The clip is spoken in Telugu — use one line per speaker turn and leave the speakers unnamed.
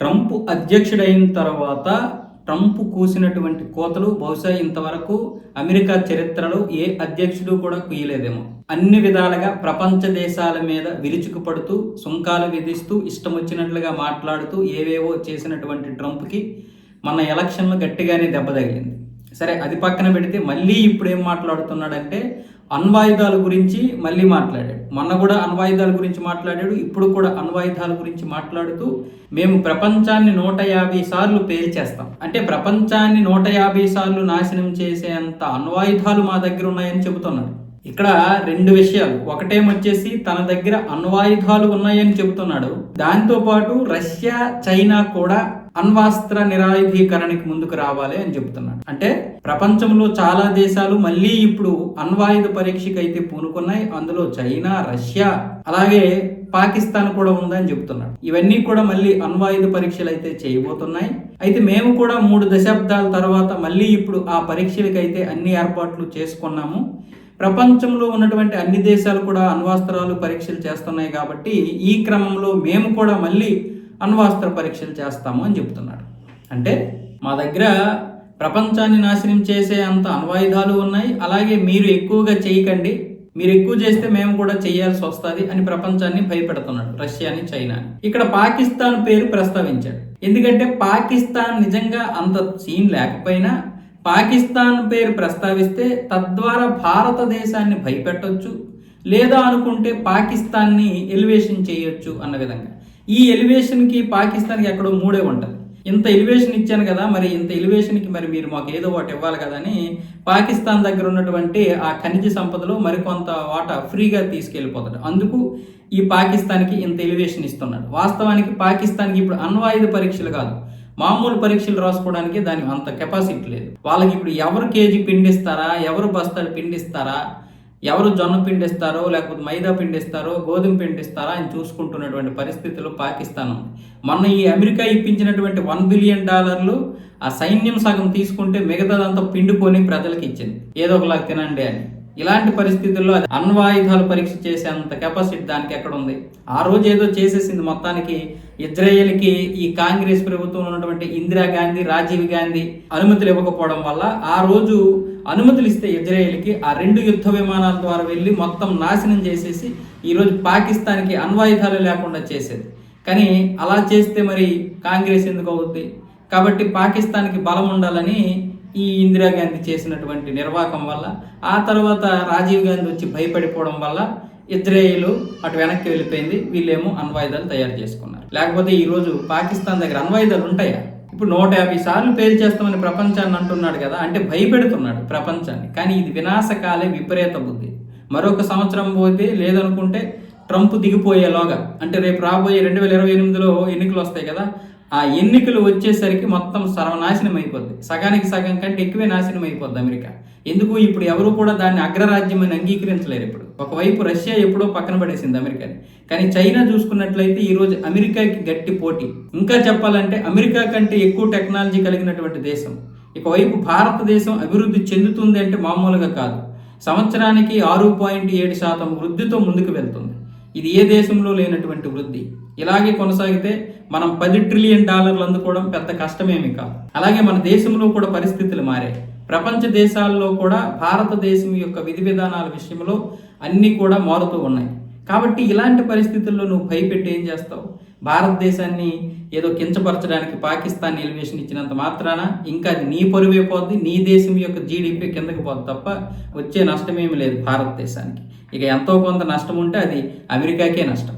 ట్రంప్ అధ్యక్షుడైన తర్వాత ట్రంప్ కూసినటువంటి కోతలు బహుశా ఇంతవరకు అమెరికా చరిత్రలో ఏ అధ్యక్షుడు కూడా కూయలేదేమో అన్ని విధాలుగా ప్రపంచ దేశాల మీద విరుచుకుపడుతూ సుంకాలు విధిస్తూ ఇష్టం వచ్చినట్లుగా మాట్లాడుతూ ఏవేవో చేసినటువంటి ట్రంప్కి మన ఎలక్షన్లో గట్టిగానే దెబ్బ తగిలింది. సరే అది పక్కన పెడితే మళ్ళీ ఇప్పుడు ఏం మాట్లాడుతున్నాడంటే అణ్వాయుధాల గురించి మళ్ళీ మాట్లాడాడు. మొన్న కూడా అణ్వాయుధాల గురించి మాట్లాడాడు ఇప్పుడు కూడా అణ్వాయుధాల గురించి మాట్లాడుతూ మేము ప్రపంచాన్ని నూట యాభై సార్లు పేల్చేస్తాం. అంటే ప్రపంచాన్ని నూట యాభై సార్లు నాశనం చేసేంత అణ్వాయుధాలు మా దగ్గర ఉన్నాయని చెబుతున్నాడు. ఇక్కడ రెండు విషయాలు. ఒకటేమొచ్చేసి తన దగ్గర అణ్వాయుధాలు ఉన్నాయని చెబుతున్నాడు. దాంతోపాటు రష్యా చైనా కూడా అణ్వాస్త్ర నిరాయుధీకరణకి ముందుకు రావాలి అని చెబుతున్నాడు. అంటే ప్రపంచంలో చాలా దేశాలు మళ్ళీ ఇప్పుడు అణ్వాయుధ పరీక్షకి అయితే పూనుకున్నాయి. అందులో చైనా రష్యా అలాగే పాకిస్తాన్ కూడా ఉందని చెబుతున్నాడు. ఇవన్నీ కూడా మళ్ళీ అణ్వాయుధ పరీక్షలు అయితే చేయబోతున్నాయి. అయితే మేము కూడా మూడు దశాబ్దాల తర్వాత మళ్ళీ ఇప్పుడు ఆ పరీక్షలకైతే అన్ని ఏర్పాట్లు చేసుకున్నాము. ప్రపంచంలో ఉన్నటువంటి అన్ని దేశాలు కూడా అణ్వాస్త్రాలు పరీక్షలు చేస్తున్నాయి కాబట్టి ఈ క్రమంలో మేము కూడా మళ్ళీ అణ్వాస్త్ర పరీక్షలు చేస్తాము అని చెప్తున్నాడు. అంటే మా దగ్గర ప్రపంచాన్ని నాశనం చేసే అంత అణ్వాయుధాలు ఉన్నాయి. అలాగే మీరు ఎక్కువగా చేయకండి. మీరు ఎక్కువ చేస్తే మేము కూడా చేయాల్సి వస్తుంది అని ప్రపంచాన్ని భయపెడుతున్నాడు రష్యాని చైనా ఇక్కడ పాకిస్తాన్ పేరు ప్రస్తావించాడు. ఎందుకంటే పాకిస్తాన్ నిజంగా అంత సీన్ లేకపోయినా పాకిస్తాన్ పేరు ప్రస్తావిస్తే తద్వారా భారతదేశాన్ని భయపెట్టొచ్చు లేదా అనుకుంటే పాకిస్తాన్ని ఎలివేషన్ చేయొచ్చు అన్న విధంగా. ఈ ఎలివేషన్కి పాకిస్తాన్కి ఎక్కడో మూడే ఉంటుంది. ఇంత ఎలివేషన్ ఇచ్చాను కదా మరి ఇంత ఎలివేషన్కి మరి మీరు మాకు ఏదో ఒకటి ఇవ్వాలి కదా అని పాకిస్తాన్ దగ్గర ఉన్నటువంటి ఆ ఖనిజ సంపదలో మరికొంత వాటా ఫ్రీగా తీసుకెళ్ళిపోతాడు. అందుకు ఈ పాకిస్తాన్కి ఇంత ఎలివేషన్ ఇస్తున్నాడు. వాస్తవానికి పాకిస్తాన్కి ఇప్పుడు అణ్వాయుధ పరీక్షలు కాదు. మామూలు పరీక్షలు రాసుకోవడానికి దానికి అంత కెపాసిటీ లేదు. వాళ్ళకి ఇప్పుడు ఎవరు కేజీ పిండిస్తారా ఎవరు బస్తాలు పిండిస్తారా ఎవరు జొన్న పిండిస్తారో లేకపోతే మైదా పిండిస్తారో గోధుమ పిండిస్తారా అని చూసుకుంటున్నటువంటి పరిస్థితుల్లో పాకిస్తాన్ ఉంది. మొన్న ఈ అమెరికా ఇప్పించినటువంటి వన్ బిలియన్ డాలర్లు ఆ సైన్యం సగం తీసుకుంటే మిగతాదంతా పిండుకొని ప్రజలకు ఇచ్చింది ఏదో ఒకలాగా తినండి అని. ఇలాంటి పరిస్థితుల్లో అది అణ్వాయుధాలు పరీక్ష చేసేంత కెపాసిటీ దానికి ఎక్కడ ఉంది ఆ రోజు ఏదో చేసేసింది మొత్తానికి ఇజ్రాయేల్కి ఈ కాంగ్రెస్ ప్రభుత్వం ఉన్నటువంటి ఇందిరాగాంధీ రాజీవ్ గాంధీ అనుమతులు ఇవ్వకపోవడం వల్ల ఆ రోజు అనుమతులు ఇస్తే ఇజ్రాయేల్కి ఆ రెండు యుద్ధ విమానాల ద్వారా వెళ్ళి మొత్తం నాశనం చేసేసి ఈరోజు పాకిస్తాన్కి అణ్వాయుధాలు లేకుండా చేసేది. కానీ అలా చేస్తే మరి కాంగ్రెస్ ఎందుకు అవుద్ది? కాబట్టి పాకిస్తాన్కి బలం ఉండాలని ఈ ఇందిరాగాంధీ చేసినటువంటి నిర్వాహకం వల్ల ఆ తర్వాత రాజీవ్ గాంధీ వచ్చి భయపడిపోవడం వల్ల ఇజ్రాయిల్ అటు వెనక్కి వెళ్ళిపోయింది. వీళ్ళేమో అణ్వాయుధాలు తయారు చేసుకున్నారు. లేకపోతే ఈరోజు పాకిస్తాన్ దగ్గర అణ్వాయుధాలు ఉంటాయా? ఇప్పుడు నూట యాభై సార్లు పేల్చేస్తామని ప్రపంచాన్ని అంటున్నాడు కదా అంటే భయపెడుతున్నాడు ప్రపంచాన్ని. కానీ ఇది వినాశకాలే విపరీత బుద్ధి. మరొక సంవత్సరం పోతే లేదనుకుంటే ట్రంప్ దిగిపోయేలోగా. అంటే రేపు రాబోయే రెండు వేల ఇరవై ఎనిమిదిలో ఎన్నికలు వస్తాయి కదా ఆ ఎన్నికలు వచ్చేసరికి మొత్తం సర్వనాశనం అయిపోద్ది. సగానికి సగం కంటే ఎక్కువే నాశనం అయిపోద్ది అమెరికా. ఎందుకు? ఇప్పుడు ఎవరు కూడా దాన్ని అగ్రరాజ్యం అని అంగీకరించలేరు ఇప్పుడు. ఒకవైపు రష్యా ఎప్పుడో పక్కన పడేసింది అమెరికాని. కానీ చైనా చూసుకున్నట్లయితే ఈరోజు అమెరికాకి గట్టి పోటీ. ఇంకా చెప్పాలంటే అమెరికా కంటే ఎక్కువ టెక్నాలజీ కలిగినటువంటి దేశం. ఇకవైపు భారతదేశం అభివృద్ధి చెందుతుంది అంటే మామూలుగా కాదు. సంవత్సరానికి ఆరు పాయింట్ ఏడు శాతం వృద్ధితో ముందుకు వెళ్తుంది. ఇది ఏ దేశంలో లేనటువంటి వృద్ధి? ఇలాగే కొనసాగితే మనం పది ట్రిలియన్ డాలర్లు అందుకోవడం పెద్ద కష్టమేమి కాదు. అలాగే మన దేశంలో కూడా పరిస్థితులు మారాయి ప్రపంచ దేశాల్లో కూడా భారతదేశం యొక్క విధి విధానాల విషయంలో అన్నీ కూడా మారుతూ ఉన్నాయి. కాబట్టి ఇలాంటి పరిస్థితుల్లో నువ్వు భయపెట్టి ఏం చేస్తావు? భారతదేశాన్ని ఏదో కించపరచడానికి పాకిస్తాన్ ఎలివేషన్ ఇచ్చినంత మాత్రాన ఇంకా అది నీ పరువే పోద్ది నీ దేశం యొక్క జీడిపి కిందకి పోద్ది తప్ప వచ్చే నష్టమేమి లేదు భారతదేశానికి. ఇక ఎంతో కొంత నష్టం ఉంటే అది అమెరికాకే నష్టం.